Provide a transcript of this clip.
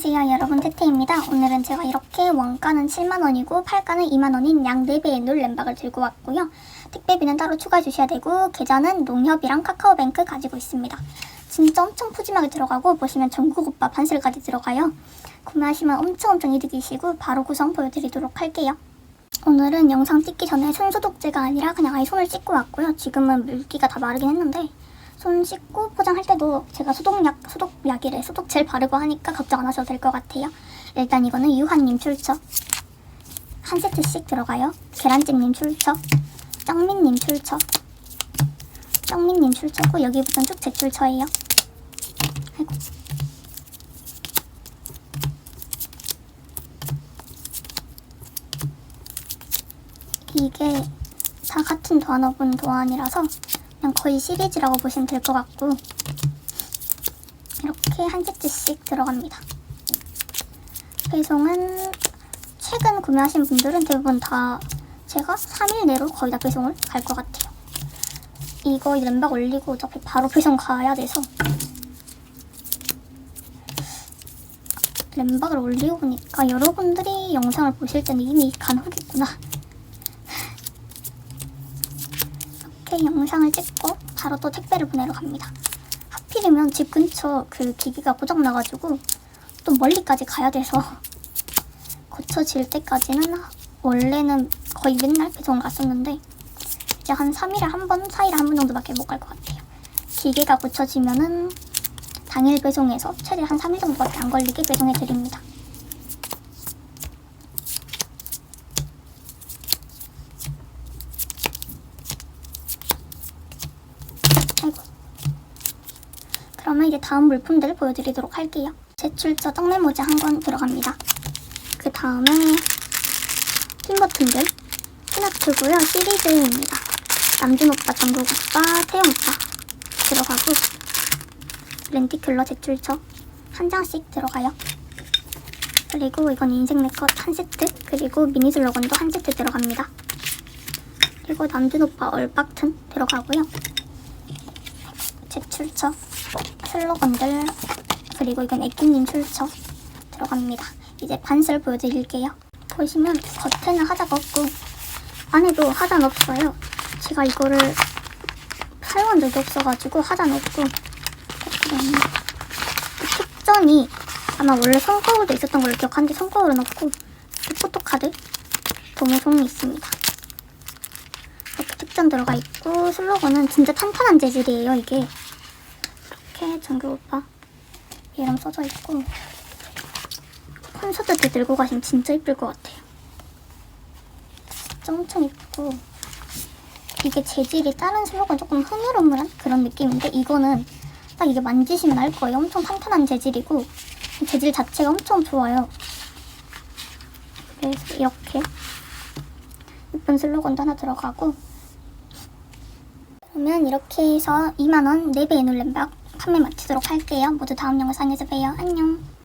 안녕하세요 여러분. 태태입니다. 오늘은 제가 이렇게 원가는 7만원이고 팔가는 2만원인 양 4배의 눌 램박을 들고 왔고요. 택배비는 따로 추가해 주셔야 되고 계좌는 농협이랑 카카오뱅크 가지고 있습니다. 진짜 엄청 푸짐하게 들어가고 보시면 전국오빠 반슬까지 들어가요. 구매하시면 엄청 엄청 이득이시고 바로 구성 보여드리도록 할게요. 오늘은 영상 찍기 전에 손 소독제가 아니라 그냥 아예 손을 씻고 왔고요. 지금은 물기가 다 마르긴 했는데 손 씻고 포장할 때도 제가 소독약, 소독약이래 소독젤 바르고 하니까 걱정 안 하셔도 될 것 같아요. 일단 이거는 유한님 출처 한 세트씩 들어가요. 계란찜님 출처, 짱민님 출처, 짱민님 출처고 여기부터는 쭉 제 출처예요. 아이고. 이게 다 같은 도안업은 도안이라서 그냥 거의 시리즈라고 보시면 될 것 같고 이렇게 한 세트씩 들어갑니다. 배송은 최근 구매하신 분들은 대부분 다 제가 3일 내로 거의 다 배송을 갈 것 같아요. 이거 램박 올리고 어차피 바로 배송 가야 돼서 램박을 올리고 보니까 여러분들이 영상을 보실 때는 이미 간혹있구나. 이렇게 영상을 찍고 바로 또 택배를 보내러 갑니다. 하필이면 집 근처 그 기기가 고장나가지고 또 멀리까지 가야 돼서 고쳐질 때까지는 원래는 거의 맨날 배송을 갔었는데 이제 한 3일에 한 번, 4일에 한 번 정도밖에 못 갈 것 같아요. 기계가 고쳐지면은 당일 배송해서 최대 한 3일 정도밖에 안 걸리게 배송해 드립니다. 아이고. 그러면 이제 다음 물품들 보여드리도록 할게요. 제출처 떡메모지 한권 들어갑니다. 그 다음에 핀 버튼들 피나트고요. 시리즈입니다. 남준 오빠, 장국 오빠, 태영 오빠 들어가고 렌티큘러 제출처 한 장씩 들어가요. 그리고 이건 인생 네컷 한 세트 그리고 미니 슬로건도 한 세트 들어갑니다. 그리고 남준 오빠 얼박튼 들어가고요. 제출처 슬로건들 그리고 이건 애기님 출처 들어갑니다. 이제 반슬 보여드릴게요. 보시면 겉에는 하자가 없고 안에도 하자는 없어요. 제가 이거를 사용한 적이 없어가지고 하자는 없고 음, 특전이 아마 원래 손거울도 있었던 걸로 기억하는데 손거울은 없고 이 포토카드 도무송이 있습니다. 이렇게 특전 들어가 있고 슬로건은 진짜 탄탄한 재질이에요 이게 이렇게 정규 오빠 이름 써져 있고 콘서트 때 들고 가시면 진짜 이쁠 것 같아요. 진짜 엄청 이쁘고 이게 재질이 다른 슬로건 조금 흐물흐물한 그런 느낌인데 이거는 딱 이게 만지시면 알 거예요. 엄청 탄탄한 재질이고 재질 자체가 엄청 좋아요. 그래서 이렇게 예쁜 슬로건도 하나 들어가고 그러면 이렇게 해서 2만원 4배의 놀램박 판매 마치도록 할게요. 모두 다음 영상에서 봬요. 안녕.